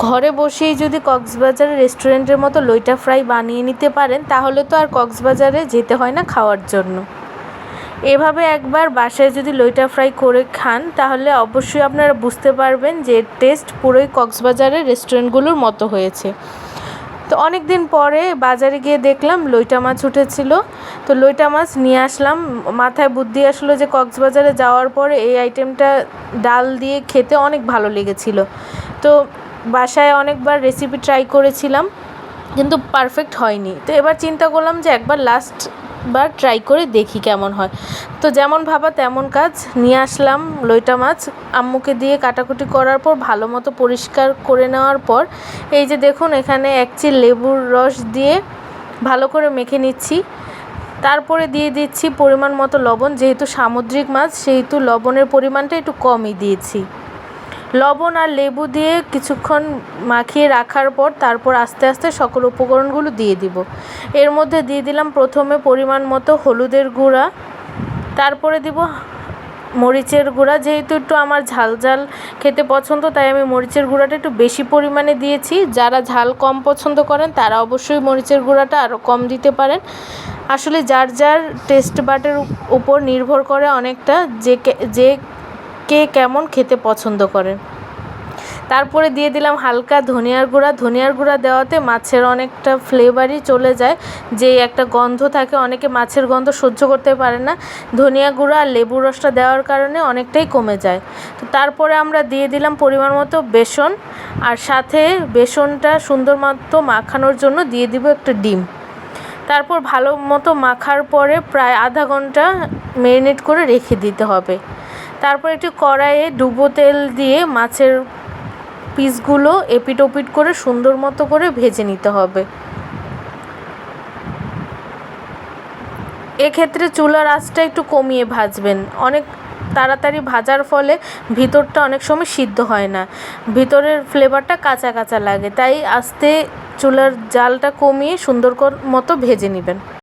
ঘরে বসেই যদি কক্সবাজারের রেস্টুরেন্টের মতো লইটা ফ্রাই বানিয়ে নিতে পারেন, তাহলে তো আর কক্সবাজারে যেতে হয় না খাওয়ার জন্য। এভাবে একবার বাসায় যদি লইটা ফ্রাই করে খান, তাহলে অবশ্যই আপনারা বুঝতে পারবেন যে টেস্ট পুরোই কক্সবাজারের রেস্টুরেন্টগুলোর মতো হয়েছে। তো অনেক দিন পরে বাজারে গিয়ে দেখলাম লইটা মাছ উঠেছিল। তো লইটা মাছ নিয়ে আসলাম। মাথায় বুদ্ধি আসলো যে কক্সবাজারে যাওয়ার পরে এই আইটেমটা ডাল দিয়ে খেতে অনেক ভালো লেগেছিল। তো বাসায় অনেকবার রেসিপি ট্রাই করেছিলাম, কিন্তু পারফেক্ট হয়নি। তো এবার চিন্তা করলাম যে একবার লাস্ট বার ট্রাই করে দেখি কেমন হয়। তো যেমন ভাবা তেমন কাজ, নিয়ে আসলাম লইটা মাছ। আম্মুকে দিয়ে কাটাকুটি করার পর, ভালো মতো পরিষ্কার করে নেওয়ার পর, এই যে দেখুন এখানে এক চিল লেবুর রস দিয়ে ভালো করে মেখে নিচ্ছি। তারপরে দিয়ে দিচ্ছি পরিমাণ মতো লবণ, যেহেতু সামুদ্রিক মাছ, সেহেতু লবণের পরিমাণটা একটু কমই দিয়েছি। লবণ আর লেবু দিয়ে কিছুক্ষণ মাখিয়ে রাখার পর তারপর আস্তে আস্তে সকল উপকরণগুলো দিয়ে দিব। এর মধ্যে দিয়ে দিলাম প্রথমে পরিমাণ মতো হলুদের গুঁড়া। তারপরে দিব মরিচের গুঁড়া। যেহেতু একটু আমার ঝাল ঝাল খেতে পছন্দ, তাই আমি মরিচের গুঁড়াটা একটু বেশি পরিমাণে দিয়েছি। যারা ঝাল কম পছন্দ করেন, তারা অবশ্যই মরিচের গুঁড়াটা আরও কম দিতে পারেন। আসলে যার যার টেস্ট বাটের উপর নির্ভর করে অনেকটা। যে যে কে কেমন খেতে পছন্দ করেন তারপরে দিয়ে দিলাম হালকা ধনিয়ার গুঁড়া। ধনিয়ার গুঁড়া দেওয়াতে মাছের অনেকটা ফ্লেভারই চলে যায়। যে একটা গন্ধ থাকে, অনেকে মাছের গন্ধ সহ্য করতে পারে না। ধনিয়া গুঁড়া আর লেবুর রসটা দেওয়ার কারণে অনেকটাই কমে যায়। তো তারপরে আমরা দিয়ে দিলাম পরিমাণ মতো বেসন। আর সাথে বেসনটা সুন্দর মতো মাখানোর জন্য দিয়ে দিব একটা ডিম। তারপর ভালো মতো মাখার পরে প্রায় আধা ঘণ্টা ম্যারিনেট করে রেখে দিতে হবে। তারপর একটি কড়াইয়ে ডুবো তেল দিয়ে মাছের পিসগুলো এপিট ওপিট করে সুন্দর মতো করে ভেজে নিতে হবে। এক্ষেত্রে চুলার আঁচটা একটু কমিয়ে ভাজবেন। অনেক তাড়াতাড়ি ভাজার ফলে ভিতরটা অনেক সময় সিদ্ধ হয় না। ভিতরের ফ্লেভারটা কাঁচা কাঁচা লাগে। তাই আস্তে চুলার জালটা কমিয়ে সুন্দর মতো ভেজে নেবেন।